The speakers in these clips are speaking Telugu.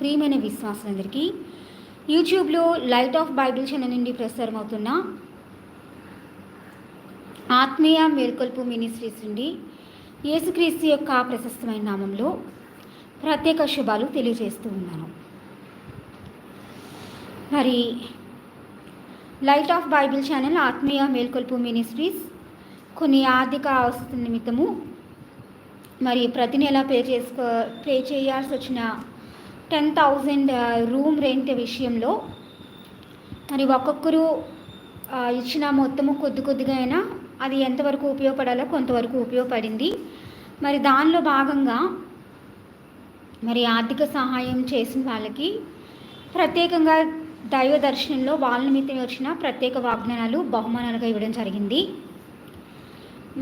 ప్రియమైన విశ్వాసులందరికీ యూట్యూబ్లో లైట్ ఆఫ్ బైబిల్ ఛానల్ నుండి ప్రసారం అవుతున్న ఆత్మీయ మేల్కొల్పు మినిస్ట్రీస్ నుండి యేసుక్రీస్తు యొక్క ప్రశస్తమైన నామంలో ప్రత్యేక శుభాలు తెలియజేస్తూ ఉన్నాను. మరి లైట్ ఆఫ్ బైబిల్ ఛానల్ ఆత్మీయ మేల్కొల్పు మినిస్ట్రీస్ కొన్ని ఆర్థిక అవసరం నిమిత్తము మరి ప్రతి నెల పే చేసుకో పే చేయాల్సి వచ్చిన టెన్ థౌజండ్ రూమ్ రెంట్ విషయంలో. మరి ఒక్కొక్కరు ఇచ్చిన మొత్తము కొద్ది కొద్దిగా అయినా అది ఎంతవరకు ఉపయోగపడాలో కొంతవరకు ఉపయోగపడింది. మరి దానిలో భాగంగా మరి ఆర్థిక సహాయం చేసిన వాళ్ళకి ప్రత్యేకంగా దైవ దర్శనంలో వాళ్ళ నిమిత్తం వచ్చిన ప్రత్యేక వాగ్దానాలు బహుమానాలుగా ఇవ్వడం జరిగింది.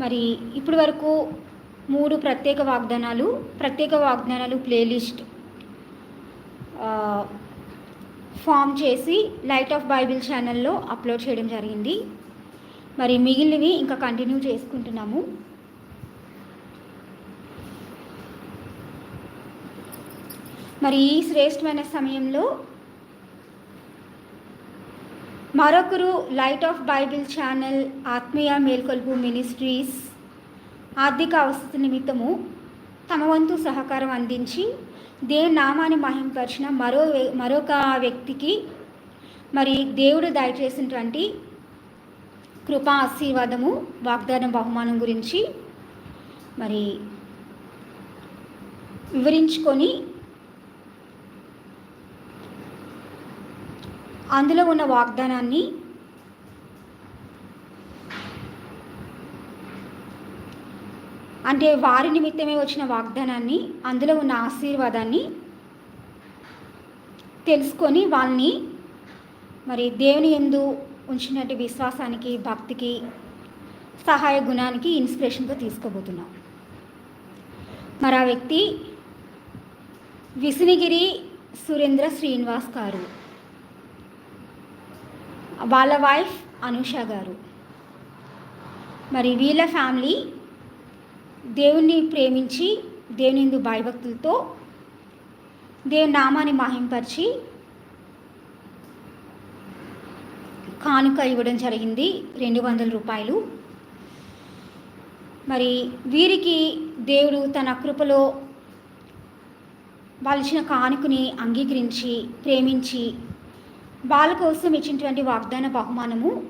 మరి ఇప్పటి వరకు మూడు ప్రత్యేక వాగ్దానాలు ప్రత్యేక వాగ్దానాలు ప్లేలిస్ట్ ఫామ్ చేసి లైట్ ఆఫ్ బైబిల్ ఛానల్లో అప్లోడ్ చేయడం జరిగింది. మరి మిగిలినవి ఇంకా కంటిన్యూ చేసుకుంటున్నాము. మరి ఈ శ్రేష్టమైన సమయంలో మరొకరు లైట్ ఆఫ్ బైబిల్ ఛానల్ ఆత్మీయ మేల్కొల్పు మినిస్ట్రీస్ ఆర్థిక అవసర నిమిత్తము తమ వంతు సహకారం అందించి దేవుని నామాన్ని మహింపరిచిన మరో మరొక వ్యక్తికి మరి దేవుడు దయచేసినటువంటి కృపా ఆశీర్వాదము వాగ్దానం బహుమానం గురించి మరి వివరించుకొని అందులో ఉన్న వాగ్దానాన్ని అంటే వారి నిమిత్తమే వచ్చిన వాగ్దానాన్ని అందులో ఉన్న ఆశీర్వాదాన్ని తెలుసుకొని వాళ్ళని మరి దేవుని ఎందు ఉంచినట్టు విశ్వాసానికి భక్తికి సహాయ గుణానికి ఇన్స్పిరేషన్గా తీసుకోబోతున్నాం. మరి ఆ వ్యక్తి విసునిగిరి సురేంద్ర శ్రీనివాస్ గారు. వాళ్ళ వైఫ్ అనుష గారు. మరి వీళ్ళ ఫ్యామిలీ దేవుణ్ణి ప్రేమించి దేవుని ఎందు భయభక్తులతో దేవుని నామాన్ని మహింపరిచి కానుక ఇవ్వడం జరిగింది. రెండు వందల రూపాయలు. మరి వీరికి దేవుడు తన కృపలో వాళ్ళు ఇచ్చిన కానుకని అంగీకరించి ప్రేమించి వాళ్ళ కోసం ఇచ్చినటువంటి వాగ్దాన బహుమానము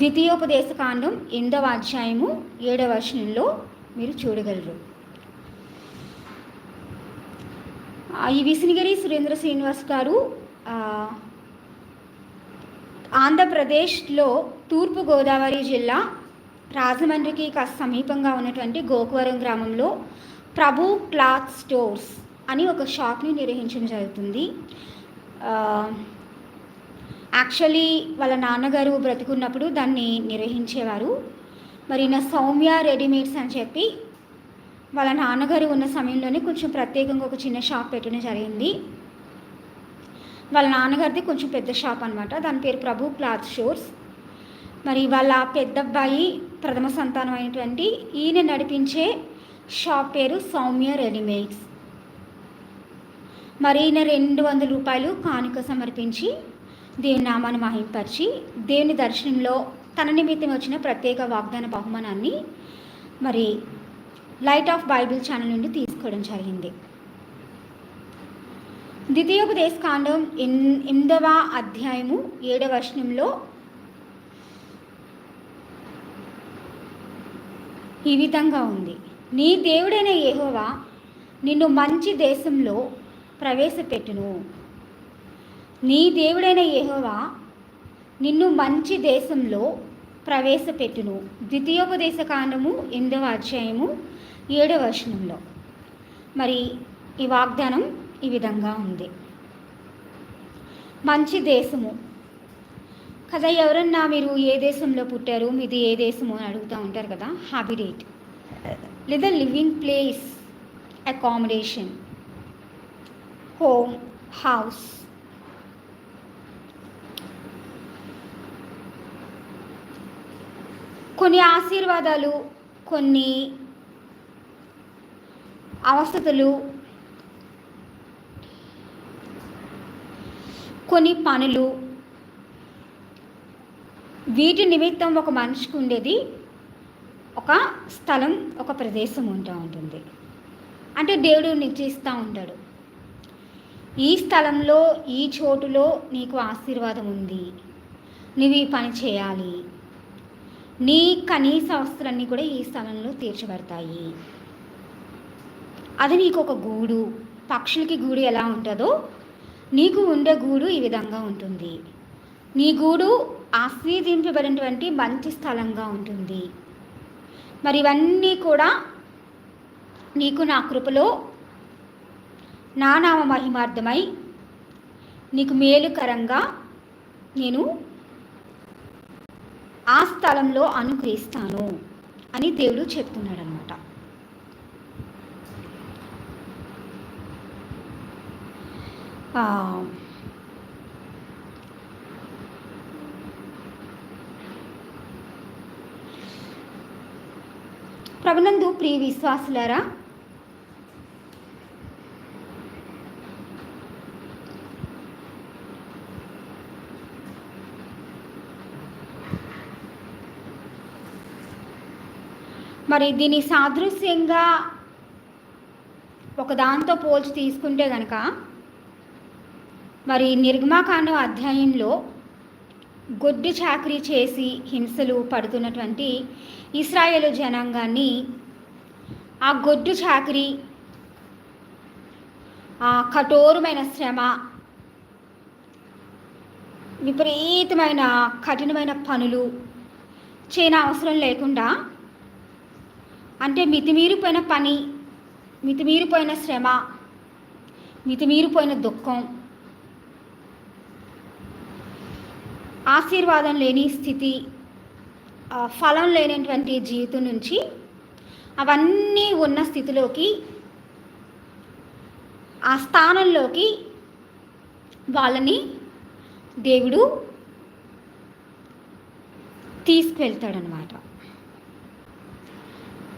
ద్వితీయోపదేశ కాండం ఎనిమిదవ అధ్యాయము ఏడవ వచనంలో మీరు చూడగలరు. ఈ విసినిగిరి సురేంద్ర శ్రీనివాస్ గారు ఆంధ్రప్రదేశ్లో తూర్పు గోదావరి జిల్లా రాజమండ్రికి కాస్త సమీపంగా ఉన్నటువంటి గోకువరం గ్రామంలో ప్రభు క్లాత్ స్టోర్స్ అని ఒక షాప్ని నిర్వహించడం జరుగుతుంది. యాక్చువల్లీ వాళ్ళ నాన్నగారు బ్రతికున్నప్పుడు దాన్ని నిర్వహించేవారు. మరి నా సౌమ్య రెడీమేడ్స్ అని చెప్పి వాళ్ళ నాన్నగారు ఉన్న సమయంలోనే కొంచెం ప్రత్యేకంగా ఒక చిన్న షాప్ పెట్టడం జరిగింది. వాళ్ళ నాన్నగారిది కొంచెం పెద్ద షాప్ అనమాట దాని పేరు ప్రభు క్లాత్ స్టోర్స్. మరి వాళ్ళ పెద్ద అబ్బాయి ప్రథమ సంతానం అయినటువంటి ఈయన నడిపించే షాప్ పేరు సౌమ్య రెడీమేడ్స్. మరి ఈయన రెండు వందల రూపాయలు కానుక సమర్పించి దేవుని నామాన్ని మహింపరిచి దేవుని దర్శనంలో తన నిమిత్తం వచ్చిన ప్రత్యేక వాగ్దాన బహుమానాన్ని మరి లైట్ ఆఫ్ బైబిల్ ఛానల్ నుండి తీసుకోవడం జరిగింది. ద్వితీయోపదేశ కాండం ఎన్ ఎనిమిదవ అధ్యాయము ఏడవ వర్షంలో ఈ విధంగా ఉంది. నీ దేవుడైన ఏహోవా నిన్ను మంచి దేశంలో ప్రవేశపెట్టును. నీ దేవుడైన యెహోవా నిన్ను మంచి దేశంలో ప్రవేశపెట్టును. ద్వితీయోపదేశ కాండము ఎనిమిదవ అధ్యాయము ఏడవ వచనంలో. మరి ఈ వాగ్దానం ఈ విధంగా ఉంది. మంచి దేశము. కదా ఎవరన్నా మీరు ఏ దేశంలో పుట్టారు? మీది ఏ దేశము అని అడుగుతూ ఉంటారు కదా? హ్యాబిటేట్ లేదా living place accommodation home house కొన్ని ఆశీర్వాదాలు కొన్ని అవసతులు కొన్ని పనులు. వీటి నిమిత్తం ఒక మనిషికి ఉండేది ఒక స్థలం ఒక ప్రదేశం ఉంటూ ఉంటుంది. అంటే దేవుడు నిర్చిస్తూ ఉంటాడు. ఈ స్థలంలో ఈ చోటులో నీకు ఆశీర్వాదం ఉంది. నువ్వు ఈ పని చేయాలి. నీ కనీస అవసరాలన్నీ కూడా ఈ స్థలంలో తీర్చబడతాయి. అది నీకు ఒక గూడు. పక్షులకి గూడు ఎలా ఉంటుందో నీకు ఉండే గూడు ఈ విధంగా ఉంటుంది. నీ గూడు ఆస్వాదించబడినటువంటి మంచి స్థలంగా ఉంటుంది. మరి ఇవన్నీ కూడా నీకు నా కృపలో నా నామ మహిమార్థమై నీకు మేలుకరంగా నేను ఆ స్థలంలో అనుగ్రహిస్తాను అని దేవుడు చెప్తున్నాడు అనమాట ప్రభునందు ప్రియ విశ్వాసులారా మరి దీని సాదృశ్యంగా ఒకదాంతో పోల్చి తీసుకుంటే కనుక మరి నిర్గమాకాండం అధ్యాయంలో గొడ్డు చాకరీ చేసి హింసలు పడుతున్నటువంటి ఇస్రాయేలు జనాంగాన్ని ఆ గొడ్డు చాకరీ ఆ కఠోరమైన శ్రమ విపరీతమైన కఠినమైన పనులు చేయన అవసరం లేకుండా అంటే మితిమీరిపోయిన పని మితిమీరిపోయిన శ్రమ మితిమీరిపోయిన దుఃఖం ఆశీర్వాదం లేని స్థితి ఫలం లేనటువంటి జీవితం నుంచి అవన్నీ ఉన్న స్థితిలోకి ఆ స్థానంలోకి వాళ్ళని దేవుడు తీసుకువెళ్తాడనమాట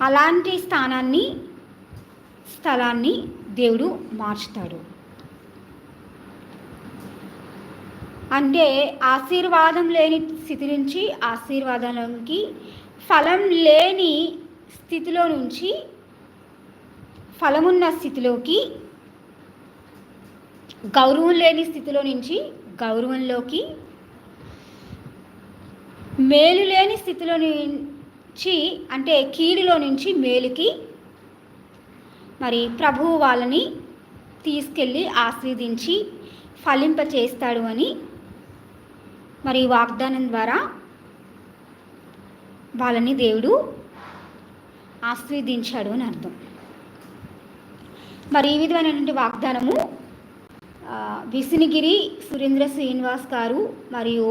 అలాంటి స్థానాన్ని స్థలాన్ని దేవుడు మార్చుతాడు. అంటే ఆశీర్వాదం లేని స్థితి నుంచి ఆశీర్వాదంలోకి ఫలం లేని స్థితిలో నుంచి ఫలమున్న స్థితిలోకి గౌరవం లేని స్థితిలో నుంచి గౌరవంలోకి మేలు లేని స్థితిలో నుంచి అంటే కీడులో నుంచి మేలుకి మరి ప్రభువు వాళ్ళని తీసుకెళ్ళి ఆస్వాదించి ఫలింపచేస్తాడు అని మరి వాగ్దానం ద్వారా వాళ్ళని దేవుడు ఆస్వాదించాడు అని అర్థం. మరి ఈ విధమైనటువంటి వాగ్దానము విసినిగిరి సురేంద్ర శ్రీనివాస్ గారు మరియు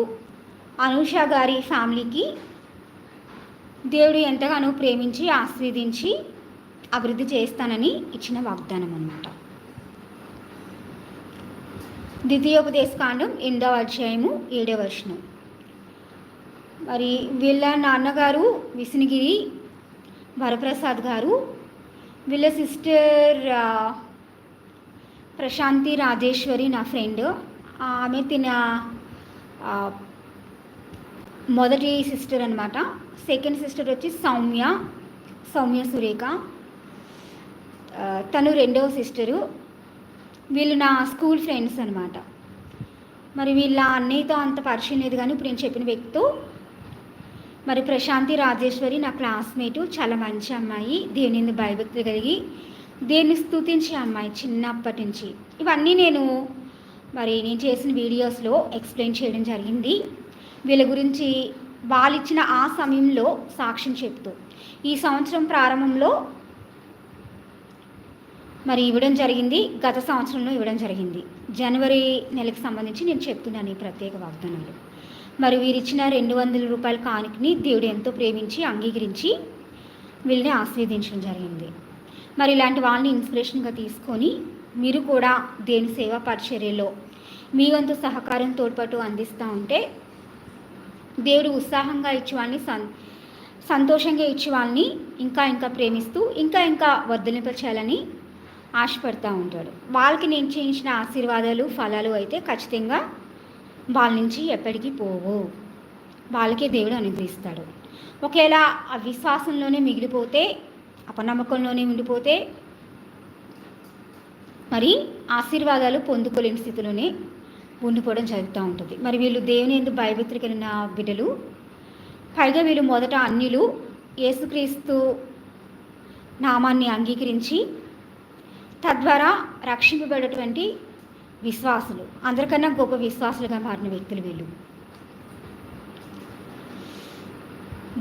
అనూష గారి ఫ్యామిలీకి దేవుడు ఎంతగానో ప్రేమించి ఆస్వాదించి అభివృద్ధి చేస్తానని ఇచ్చిన వాగ్దానం అన్నమాట. ద్వితీయోపదేశకాండం ఎనిమిదవ అధ్యాయము ఏడవ వర్షం మరి వీళ్ళ నాన్నగారు విష్ణుగిరి వరప్రసాద్ గారు వీళ్ళ సిస్టర్ ప్రశాంతి రాజేశ్వరి నా ఫ్రెండ్ ఆమె తిన మొదటి సిస్టర్ అనమాట సెకండ్ సిస్టర్ వచ్చి సౌమ్య సౌమ్య సురేఖ. తను రెండవ సిస్టరు వీళ్ళు నా స్కూల్ ఫ్రెండ్స్ అనమాట మరి వీళ్ళ అన్నయ్యతో అంత పరిచయం లేదు కానీ ఇప్పుడు నేను చెప్పిన వ్యక్తితో మరి ప్రశాంతి రాజేశ్వరి నా క్లాస్మేటు చాలా మంచి అమ్మాయి. దేవుని భయభక్తులు కలిగి దేన్ని స్థుతించే అమ్మాయి చిన్నప్పటి నుంచి. ఇవన్నీ నేను మరి నేను చేసిన వీడియోస్లో ఎక్స్ప్లెయిన్ చేయడం జరిగింది. వీళ్ళ గురించి వాళ్ళు ఇచ్చిన ఆ సమయంలో సాక్ష్యం చెప్తూ. ఈ సంవత్సరం ప్రారంభంలో మరి ఇవ్వడం జరిగింది. గత సంవత్సరంలో ఇవ్వడం జరిగింది. జనవరి నెలకు సంబంధించి నేను చెప్తున్నాను ఈ ప్రత్యేక వాగ్దానాలు. మరి వీరిచ్చిన రెండు వందల రూపాయల కానుకని దేవుడు ఎంతో ప్రేమించి అంగీకరించి వీళ్ళని ఆస్వాదించడం జరిగింది. మరి ఇలాంటి వాళ్ళని ఇన్స్పిరేషన్గా తీసుకొని మీరు కూడా దేని సేవా పరిచర్యలో మీ వంతు సహకారం తోడ్పాటు అందిస్తూ ఉంటే దేవుడు ఉత్సాహంగా ఇచ్చేవాడిని సన్ సం సంతోషంగా ఇచ్చేవాళ్ళని ఇంకా ఇంకా ప్రేమిస్తూ ఇంకా ఇంకా వర్ధలింపచేయాలని ఆశపడుతూ ఉంటాడు. వాళ్ళకి నేను చేయించిన ఆశీర్వాదాలు ఫలాలు అయితే ఖచ్చితంగా వాళ్ళ నుంచి ఎప్పటికీ పోవు. వాళ్ళకే దేవుడు అనుగ్రహిస్తాడు. ఒకవేళ ఆ విశ్వాసంలోనే మిగిలిపోతే అపనమ్మకంలోనే ఉండిపోతే మరి ఆశీర్వాదాలు పొందుకోలేని స్థితిలోనే ఉండిపోవడం జరుగుతూ ఉంటుంది. మరి వీళ్ళు దేవుని ఎందుకు భయభక్తులు బిడ్డలు పైగా వీళ్ళు మొదట అన్యులు యేసుక్రీస్తు నామాన్ని అంగీకరించి తద్వారా రక్షింపబడేటువంటి విశ్వాసులు అందరికన్నా గొప్ప విశ్వాసులుగా మారిన వ్యక్తులు వీళ్ళు.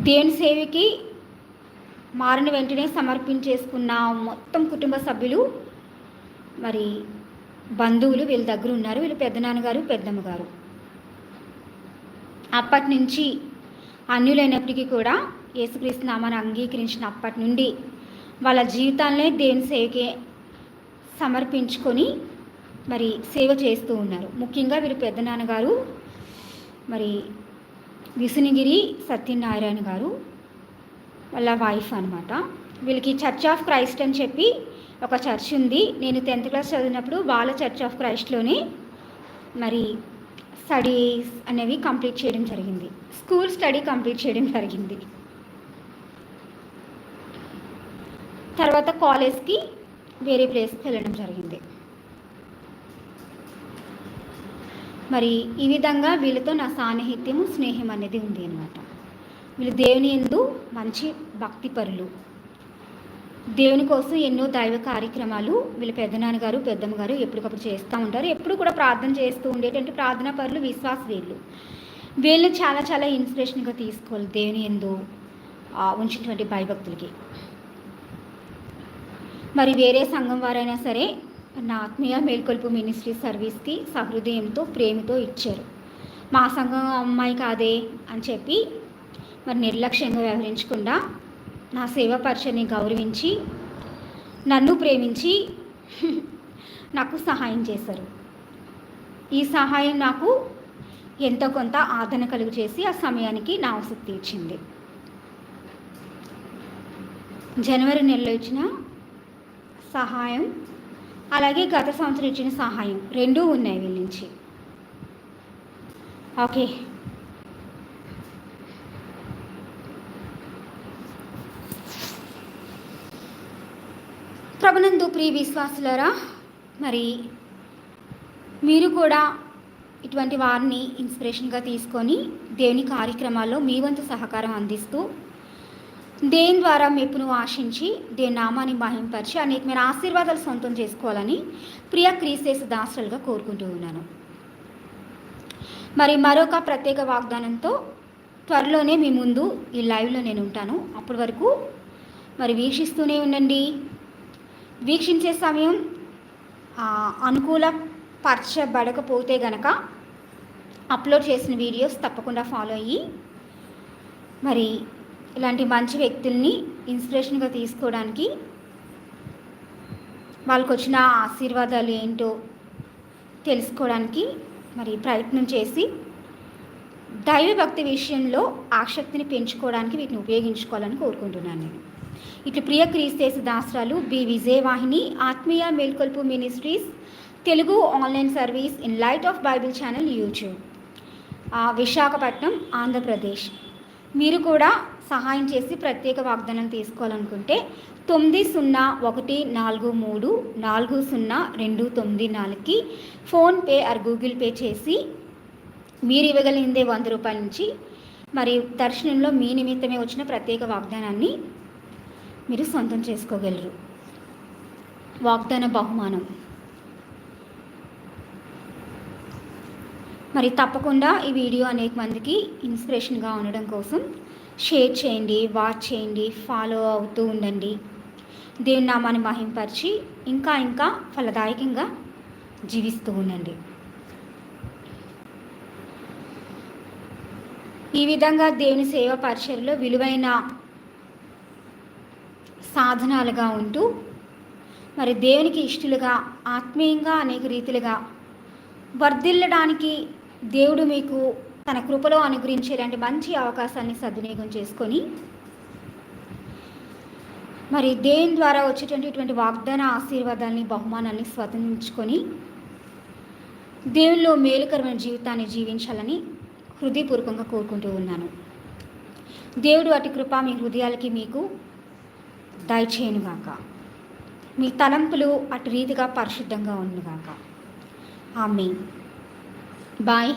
దేవుని సేవకి మారిన వెంటనే సమర్పించేసుకున్న మొత్తం కుటుంబ సభ్యులు మరి బంధువులు వీళ్ళ దగ్గర ఉన్నారు. వీళ్ళు పెద్దనాన్నగారు పెద్దమ్మ గారు అప్పటి నుంచి అన్యులైనప్పటికీ కూడా యేసుక్రీస్తు నామాన్ని అంగీకరించిన అప్పటి నుండి వాళ్ళ జీవితాలనే దేవుని సేవకే సమర్పించుకొని మరి సేవ చేస్తూ ఉన్నారు. ముఖ్యంగా వీరు పెద్దనాన్నగారు మరి విసునిగిరి సత్యనారాయణ గారు వాళ్ళ వైఫ్ అనమాట వీళ్ళకి చర్చ్ ఆఫ్ క్రైస్ట్ అని చెప్పి ఒక చర్చ్ ఉంది. నేను టెన్త్ క్లాస్ చదివినప్పుడు వాళ్ళ చర్చ్ ఆఫ్ క్రైస్ట్లోనే మరి స్టడీస్ అనేవి కంప్లీట్ చేయడం జరిగింది. స్కూల్ స్టడీ కంప్లీట్ చేయడం జరిగింది. తర్వాత కాలేజ్కి వేరే ప్లేస్కి వెళ్ళడం జరిగింది. మరి ఈ విధంగా వీళ్ళతో నా సాన్నిహిత్యము స్నేహం అనేది ఉంది అనమాట వీళ్ళు దేవుని ఎందు మంచి భక్తిపరులు. దేవుని కోసం ఎన్నో దైవ కార్యక్రమాలు వీళ్ళ పెద్దనాన్న గారు పెద్దమ్మ గారు ఎప్పటికప్పుడు చేస్తూ ఉంటారు. ఎప్పుడు కూడా ప్రార్థన చేస్తూ ఉండేటువంటి ప్రార్థనా పరులు విశ్వాస వీళ్ళు. వీళ్ళు చాలా చాలా ఇన్స్పిరేషన్గా తీసుకోవాలి దేవుని ఎందు ఉంచినటువంటి భయభక్తులకి. మరి వేరే సంఘం వారైనా సరే నా ఆత్మీయ మేల్కొల్పు మినిస్ట్రీ సర్వీస్కి సహృదయంతో ప్రేమతో ఇచ్చారు. మా సంఘం అమ్మాయి కాదే అని చెప్పి మరి నిర్లక్ష్యంగా వ్యవహరించకుండా నా సేవ పరిచయని గౌరవించి నన్ను ప్రేమించి నాకు సహాయం చేశారు. ఈ సహాయం నాకు ఎంతో కొంత ఆదరణ కలుగు చేసి ఆ సమయానికి నా అవసరం తీర్చింది. జనవరి నెలలో ఇచ్చిన సహాయం అలాగే గత సంవత్సరం ఇచ్చిన సహాయం రెండూ ఉన్నాయి వీళ్ళ నుంచి. ఓకే. ప్రభునందు ప్రియ విశ్వాసులరా మరి మీరు కూడా ఇటువంటి వారిని ఇన్స్పిరేషన్గా తీసుకొని దేవుని కార్యక్రమాల్లో మీ వంతు సహకారం అందిస్తూ దేని ద్వారా మెప్పును ఆశించి దేని నామాన్ని మహింపరిచి అనేకమైన ఆశీర్వాదాలు సొంతం చేసుకోవాలని ప్రియ క్రీసేస్ దాసులుగా కోరుకుంటూ ఉన్నాను. మరి మరొక ప్రత్యేక వాగ్దానంతో త్వరలోనే మీ ముందు ఈ లైవ్లో నేను ఉంటాను. అప్పటి వరకు మరి వీక్షిస్తూనే ఉండండి. వీక్షించే సమయం అనుకూల పరచబడకపోతే గనక అప్లోడ్ చేసిన వీడియోస్ తప్పకుండా ఫాలో అయ్యి మరి ఇలాంటి మంచి వ్యక్తుల్ని ఇన్స్పిరేషన్గా తీసుకోవడానికి వాళ్ళకు వచ్చిన ఆశీర్వాదాలు ఏంటో తెలుసుకోవడానికి మరి ప్రయత్నం చేసి దైవభక్తి విషయంలో ఆసక్తిని పెంచుకోవడానికి వీటిని ఉపయోగించుకోవాలని కోరుకుంటున్నాను నేను. ఇట్లా ప్రియ క్రీస్తేసు దాసరాలు బి విజయవాహిని ఆత్మీయ మేల్కొల్పు ministries Telugu online service in light of Bible channel YouTube. Visakhapatnam Andhra Pradesh. మీరు కూడా సహాయం చేసి ప్రత్యేక వాగ్దానం తీసుకోవాలనుకుంటే తొమ్మిది సున్నా ఒకటి నాలుగు మూడు నాలుగు సున్నా రెండు తొమ్మిది నాలుగుకి ఫోన్పే ఆర్ గూగుల్ పే చేసి మీరు ఇవ్వగలిగిందే వంద రూపాయల నుంచి మరి దర్శనంలో మీ నిమిత్తమే వచ్చిన ప్రత్యేక వాగ్దానాన్ని మీరు సొంతం చేసుకోగలరు. వాగ్దాన బహుమానం. మరి తప్పకుండా ఈ వీడియో అనేక మందికి ఇన్స్పిరేషన్గా ఉండడం కోసం షేర్ చేయండి వాచ్ చేయండి ఫాలో అవుతూ ఉండండి. దేవుని నామాన్ని మహింపరిచి ఇంకా ఇంకా ఫలదాయకంగా జీవిస్తూ ఉండండి. ఈ విధంగా దేవుని సేవ పరిచయలో విలువైన సాధనాలుగా ఉంటూ మరి దేవునికి ఇష్టలుగా ఆత్మీయంగా అనేక రీతిలుగా వర్ధిల్లడానికి దేవుడు మీకు తన కృపలో అనుగ్రహించేలాంటి మంచి అవకాశాన్ని సద్వినియోగం చేసుకొని మరి దేని ద్వారా వచ్చేటువంటి ఇటువంటి వాగ్దాన ఆశీర్వాదాన్ని బహుమానాన్ని స్వతంత్రించుకొని దేవుల్లో మేలుకరమైన జీవితాన్ని జీవించాలని హృదయపూర్వకంగా కోరుకుంటూ ఉన్నాను. దేవుడు అటు కృప మీ హృదయాలకి మీకు దయచేయనుగాక. మీ తలంపులు అటు రీతిగా పరిశుద్ధంగా ఉండుగాక. ఆమె బాయ్.